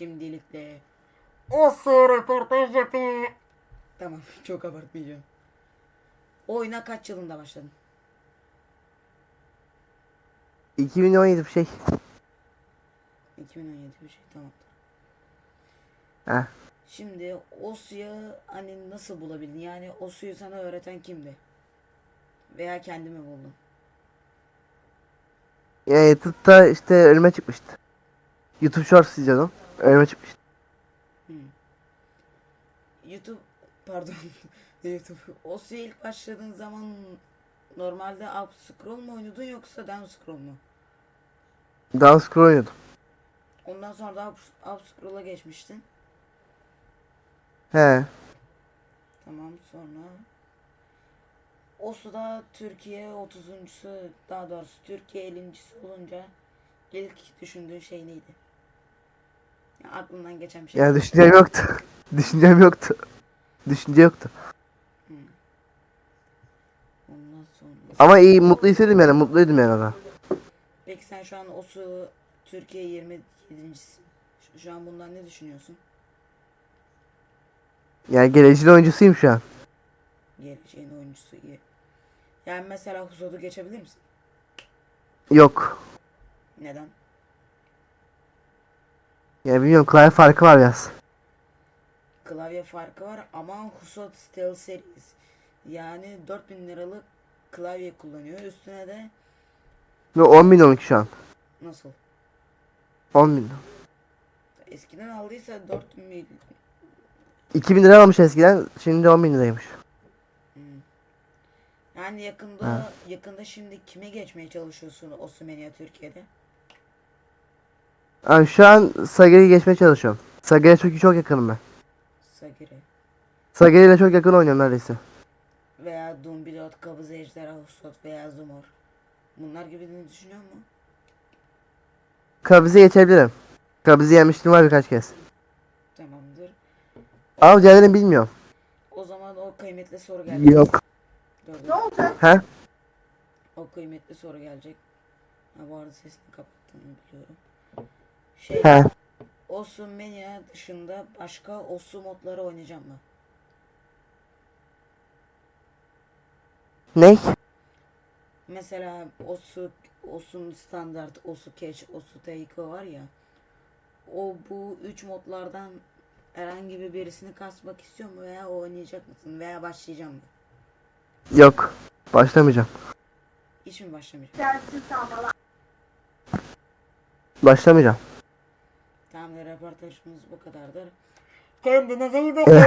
Şimdilik de Osu röportaj yapayım. Tamam çok abartmayacağım. Oyuna kaç yılında başladın? 2017 bir şey. 2017 bir şey tamam. Heh. Şimdi Osu'yu hani nasıl bulabildin? Yani Osu'yu sana öğreten kimdi? Veya kendimi buldun? Ya YouTube'da işte önüme çıkmıştı. YouTube Shorts izliyordum. Önüme çıkmıştı. YouTube pardon YouTube Osu'ya ilk başladığın zaman normalde up scroll mu oynuyordun yoksa down scroll mu? Dance Scroll oynuyordum. Ondan sonra da up, up scroll'a geçmiştin. He. Tamam sonra Oslo'da Türkiye 30.sü daha doğrusu Türkiye 50.si olunca ilk düşündüğün şey neydi? Ya aklından geçen bir şey. Yani düşüncem yoktu. Düşüncem yoktu. Düşünce yoktu. Ondan sonra. Ama iyi mutlu hissettim yani mutluydum yani ona. Peki sen şu an Oslo Türkiye 27.sin. Şu, şu an bundan ne düşünüyorsun? Yani geleceğin oyuncusuyum şu an. Geleceğin oyuncusu iyi. Yani mesela Husod'u geçebilir misin? Yok. Neden? Yani bilmiyorum klavye farkı var biraz. Klavye farkı var ama Husod Steel Series. Yani 4000 liralık klavye kullanıyor. Üstüne de Ve 10 bin olmuş şu an. nasıl? 10 bin. Eskiden aldıysa 4000 2000 lira almış eskiden. Şimdi 10 bin liraymış. Yani yakında yakında şimdi kime geçmeye çalışıyorsun Osmania Türkiye'de? Yani şu an Sagir'i geçmeye çalışıyorum. Sagir'e çünkü çok yakınım ben. Sagire Sagir ile çok yakın oynuyorum neredeyse. veya Dumbilot, Kabız Ejderha, Husod veya Zumor. Bunlar gibi ne düşünüyor musun? Kabiz'i geçebilirim. Kabiz'i yemiştim var birkaç kez. Tamamdır. Ama diğerlerini bilmiyorum. O zaman o kıymetli soru gelecek. Yok. Dur, dur. He? O kıymetli soru gelecek. Ha bu arada sesini kapattığımı biliyorum. Şey, He. Osumania dışında başka Osu modları oynayacağım mı? Ne? Mesela Osu, Osun standart, Osu Catch, Osu Taiko var ya. O bu üç modlardan herhangi bir birisini kasmak istiyor mu veya oynayacak mısın veya başlayacağım mı? Yok. Başlamayacağım. Hiç mi başlamayacağım? Başlamayacağım. Röportajımız bu kadardır. Kendinize iyi bakın.